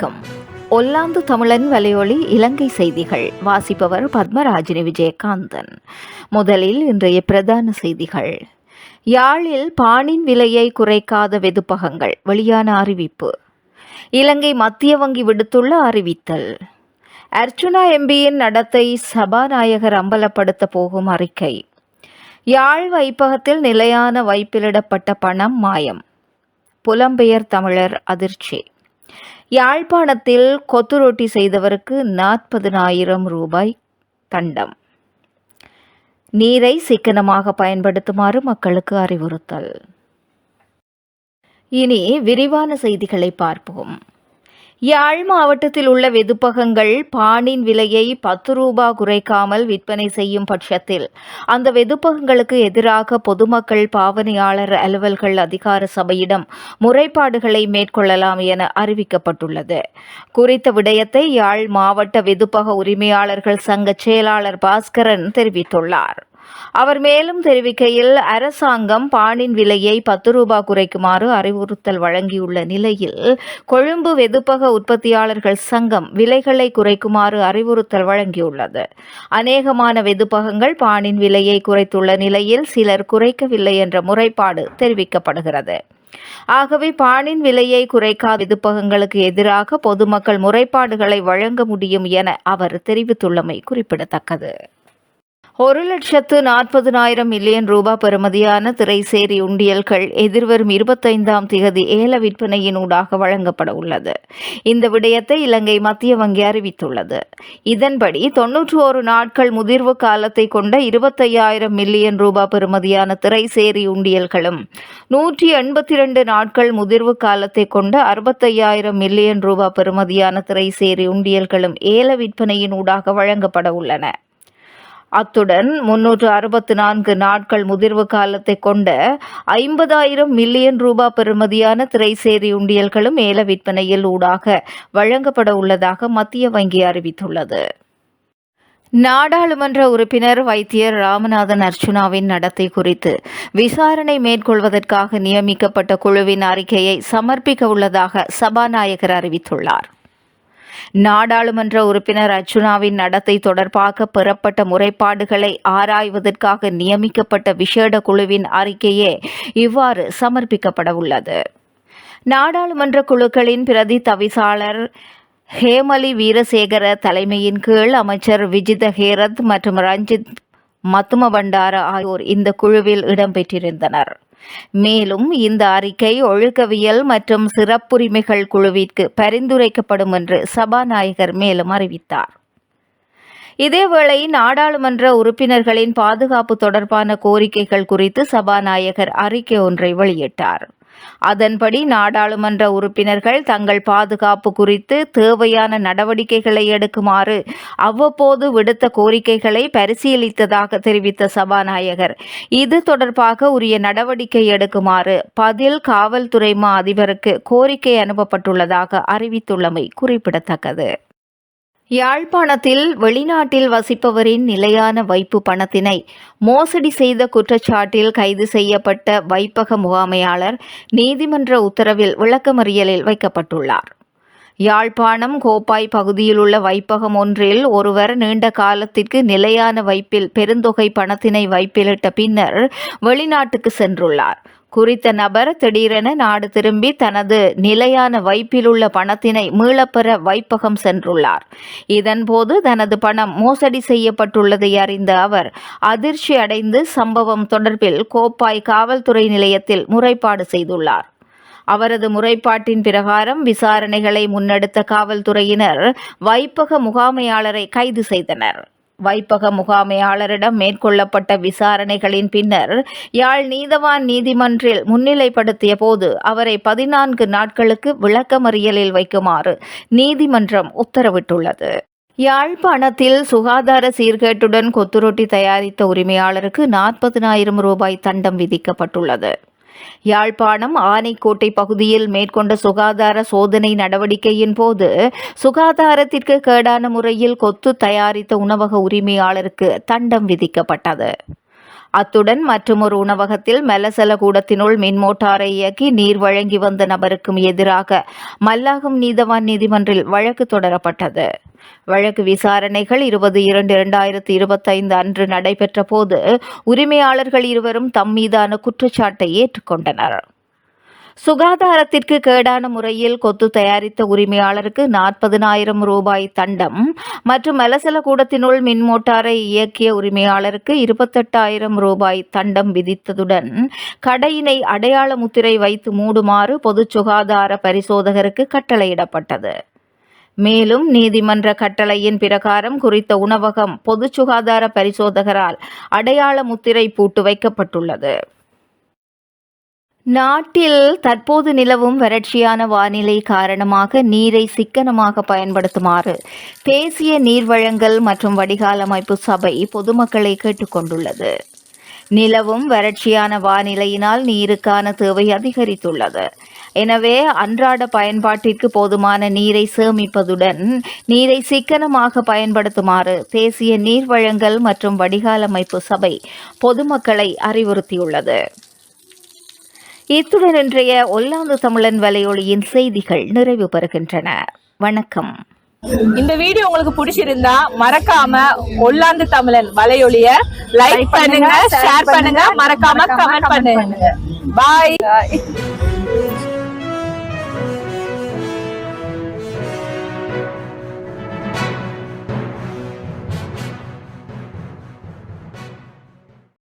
வணக்கம். ஒல்லாந்து தமிழன் வலையொலி இலங்கை செய்திகள். வாசிப்பவர் பத்மராஜினி விஜயகாந்தன். முதலில் இன்றைய பிரதான செய்திகள். யாழில் பானின் விலையை குறைக்காத வெதுப்பகங்கள். வெளியான அறிவிப்பு. இலங்கை மத்திய வங்கி விடுத்துள்ள அறிவித்தல். அர்ச்சுனா எம்பியின் நடத்தை சபாநாயகர் அம்பலப்படுத்த போகும் அறிக்கை. யாழ் வைப்பகத்தில் நிலையான வைப்பிலிடப்பட்ட பணம் மாயம். புலம்பெயர் தமிழர் அதிர்ச்சி. யாழ்ப்பாணத்தில் கொத்து ரொட்டி செய்தவருக்கு நாற்பதினாயிரம் ரூபாய் தண்டம். நீரை சிக்கனமாக பயன்படுத்துமாறு மக்களுக்கு அறிவுறுத்தல். இனி விரிவான செய்திகளை பார்ப்போம். யாழ் மாவட்டத்தில் உள்ள வெதுப்பகங்கள் பானின் விலையை பத்து ரூபா குறைக்காமல் விற்பனை செய்யும் பட்சத்தில். அந்த வெதுப்பகங்களுக்கு எதிராக பொதுமக்கள் பாவனையாளர் அலுவல்கள் அதிகார சபையிடம் முறைப்பாடுகளை மேற்கொள்ளலாம் என அறிவிக்கப்பட்டுள்ளது. குறித்த விடயத்தை யாழ் மாவட்ட வெதுப்பக உரிமையாளர்கள் சங்க செயலாளர் பாஸ்கரன் தெரிவித்துள்ளார். அவர் மேலும் தெரிவிக்கையில் அரசாங்கம் பானின் விலையை பத்து ரூபாய் குறைக்குமாறு அறிவுறுத்தல் வழங்கியுள்ள நிலையில் கொழும்பு வெதுப்பக உற்பத்தியாளர்கள் சங்கம் விலைகளை குறைக்குமாறு அறிவுறுத்தல் வழங்கியுள்ளது. அநேகமான வெதுப்பகங்கள் பானின் விலையை குறைத்துள்ள நிலையில் சிலர் குறைக்கவில்லை என்ற முறைப்பாடு தெரிவிக்கப்படுகிறது. ஆகவே பானின் விலையை குறைக்காத வெதுப்பகங்களுக்கு எதிராக பொதுமக்கள் முறைப்பாடுகளை வழங்க முடியும் என அவர் தெரிவித்துள்ளமை குறிப்பிடத்தக்கது. ஒரு லட்சத்து நாற்பதுனாயிரம் மில்லியன் ரூபாய் பெறுமதியான திரைசேரி உண்டியல்கள் எதிர்வரும் இருபத்தைந்தாம் திகதி ஏல விற்பனையினூடாக வழங்கப்பட உள்ளது. இந்த விடயத்தை இலங்கை மத்திய வங்கி அறிவித்துள்ளது. இதன்படி தொன்னூற்று ஒரு நாட்கள் முதிர்வு காலத்தை கொண்ட இருபத்தையாயிரம் மில்லியன் ரூபாய் பெறுமதியான திரைசேரி உண்டியல்களும் நூற்றி எண்பத்தி ரெண்டு நாட்கள் முதிர்வு காலத்தை கொண்ட அறுபத்தையாயிரம் மில்லியன் ரூபாய் பெறுமதியான திரைசேரி உண்டியல்களும் ஏல விற்பனையினூடாக வழங்கப்பட உள்ளன. அத்துடன் முன்னூற்று அறுபத்து நான்கு நாட்கள் முதிர்வு காலத்தை கொண்ட ஐம்பதாயிரம் மில்லியன் ரூபாய் பெறுமதியான திரைசேரி உண்டியல்களும் ஏல விற்பனையில் ஊடாக வழங்கப்பட உள்ளதாக மத்திய வங்கி அறிவித்துள்ளது. நாடாளுமன்ற உறுப்பினர் வைத்தியர் ராமநாதன் அர்ச்சுனாவின் நடத்தை குறித்து விசாரணை மேற்கொள்வதற்காக நியமிக்கப்பட்ட குழுவின் அறிக்கையை சமர்ப்பிக்க உள்ளதாக சபாநாயகர் அறிவித்துள்ளார். நாடாளுமன்ற உறுப்பினர் அர்ச்சுனாவின் நடத்தை தொடர்பாக பெறப்பட்ட முறைப்பாடுகளை ஆராய்வதற்காக நியமிக்கப்பட்ட விசேட குழுவின் அறிக்கையே இவ்வாறு சமர்ப்பிக்கப்படவுள்ளது நாடாளுமன்ற குழுக்களின் பிரதி தவிசாளர் ஹேமலி வீரசேகர தலைமையின் கீழ் அமைச்சர் விஜித ஹேரத் மற்றும் ரஞ்சித் மத்தும பண்டார ஆகியோர் இந்த குழுவில் இடம்பெற்றிருந்தனர். மேலும் இந்த அறிக்கை ஒழுக்கவியல் மற்றும் சிறப்புரிமைகள் குழுவிற்கு பரிந்துரைக்கப்படும் என்று சபாநாயகர் மேலும் அறிவித்தார். இதேவேளை நாடாளுமன்ற உறுப்பினர்களின் பாதுகாப்பு தொடர்பான கோரிக்கைகள் குறித்து சபாநாயகர் அறிக்கை ஒன்றை வெளியிட்டார். அதன்படி நாடாளுமன்ற உறுப்பினர்கள் தங்கள் பாதுகாப்பு குறித்து தேவையான நடவடிக்கைகளை எடுக்குமாறு அவ்வப்போது விடுத்த கோரிக்கைகளை பரிசீலித்ததாக தெரிவித்த சபாநாயகர். இது தொடர்பாக உரிய நடவடிக்கை எடுக்குமாறு பதில் காவல்துறை மா அதிபருக்கு கோரிக்கை அனுப்பப்பட்டுள்ளதாக அறிவித்துள்ளமை குறிப்பிடத்தக்கது. யாழ்ப்பாணத்தில் வெளிநாட்டில் வசிப்பவரின் நிலையான வைப்பு பணத்தினை மோசடி செய்த குற்றச்சாட்டில் கைது செய்யப்பட்ட வைப்பக முகாமையாளர் நீதிமன்ற உத்தரவில் விளக்கமறியலில் வைக்கப்பட்டுள்ளார். யாழ்ப்பாணம் கோப்பாய் பகுதியில் உள்ள வைப்பகம் ஒன்றில் ஒருவர் நீண்ட காலத்திற்கு நிலையான வைப்பில் பெருந்தொகை பணத்தினை வைப்பிலிட்ட பின்னர் வெளிநாட்டுக்கு சென்றுள்ளார். குறித்த நபர் திடீரென நாடு திரும்பி தனது நிலையான வைப்பிலுள்ள பணத்தினை மீளப்பெற வைப்பகம் சென்றுள்ளார். இதன்போது தனது பணம் மோசடி செய்யப்பட்டுள்ளதை அறிந்த அவர் அதிர்ச்சி அடைந்து சம்பவம் தொடர்பில் கோப்பாய் காவல்துறை நிலையத்தில் முறைப்பாடு செய்துள்ளார். அவரது முறைப்பாட்டின் பிரகாரம் விசாரணைகளை முன்னெடுத்த காவல்துறையினர் வைப்பக முகாமையாளரை கைது செய்தனர். வைப்பக முகாமையாளரிடம் மேற்கொள்ளப்பட்ட விசாரணைகளின் பின்னர் யாழ் நீதவான் நீதிமன்றில் முன்னிலைப்படுத்திய போது அவரை பதினான்கு நாட்களுக்கு விளக்கமறியலில் வைக்குமாறு நீதிமன்றம் உத்தரவிட்டுள்ளது. யாழ்ப்பாணத்தில் சுகாதார சீர்கேட்டுடன் கொத்துரொட்டி தயாரித்த உரிமையாளருக்கு நாற்பதினாயிரம் ரூபாய் தண்டம் விதிக்கப்பட்டுள்ளது. யாழ்ப்பாணம் ஆனைக்கோட்டை பகுதியில் மேற்கொண்ட சுகாதார சோதனை நடவடிக்கையின் போது சுகாதாரத்திற்கு கேடான முறையில் கொத்து தயாரித்த உணவக உரிமையாளருக்கு தண்டம் விதிக்கப்பட்டது. அத்துடன் மற்றுமொரு உணவகத்தில் மெலசல கூடத்தினுள் மின் மோட்டாரை இயக்கி நீர் வழங்கி வந்த நபருக்கும் எதிராக மல்லாகம் நீதவான் நீதிமன்றில் வழக்கு தொடரப்பட்டது. வழக்கு விசாரணைகள் இருபது இரண்டு இரண்டாயிரத்தி இருபத்தைந்து அன்று நடைபெற்ற போது உரிமையாளர்கள் இருவரும் தம் மீதான குற்றச்சாட்டை ஏற்றுக்கொண்டனர். சுகாதாரத்திற்கு கேடான முறையில் கொத்து தயாரித்த உரிமையாளருக்கு நாற்பதினாயிரம் ரூபாய் தண்டம் மற்றும் மலசல கூடத்தினுள் மின் மோட்டாரை இயக்கிய உரிமையாளருக்கு இருபத்தெட்டாயிரம் ரூபாய் தண்டம் விதித்ததுடன் கடையினை அடையாள முத்திரை வைத்து மூடுமாறு பொது சுகாதார பரிசோதகருக்கு கட்டளையிடப்பட்டது. மேலும் நீதிமன்ற கட்டளையின் பிரகாரம் குறித்த உணவகம் பொது சுகாதார பரிசோதகரால் அடையாள முத்திரை பூட்டு வைக்கப்பட்டுள்ளது. நாட்டில் தற்போது நிலவும் வறட்சியான வானிலை காரணமாக நீரை சிக்கனமாக பயன்படுத்துமாறு தேசிய நீர் வழங்கல் மற்றும் வடிகால் அமைப்பு சபை பொதுமக்களை கேட்டுக்கொண்டுள்ளது. நிலவும் வறட்சியான வானிலையினால் நீருக்கான தேவை அதிகரித்துள்ளது. எனவே அன்றாட பயன்பாட்டிற்கு போதுமான நீரை சேமிப்பதுடன் நீரை சிக்கனமாக பயன்படுத்துமாறு தேசிய நீர் வழங்கல் மற்றும் வடிகால் அமைப்பு சபை பொதுமக்களை அறிவுறுத்தியுள்ளது. இத்துடன் இன்றைய ஒல்லாந்து தமிழன் வலையொலியின் செய்திகள் நிறைவு பெறுகின்றன. வணக்கம். இந்த வீடியோ உங்களுக்கு பிடிச்சிருந்தா மறக்காம ஒல்லாந்து தமிழன் வலையொலிய லைக் பண்ணுங்க ஷேர் பண்ணுங்க மறக்காம கமெண்ட் பண்ணுங்க. பாய்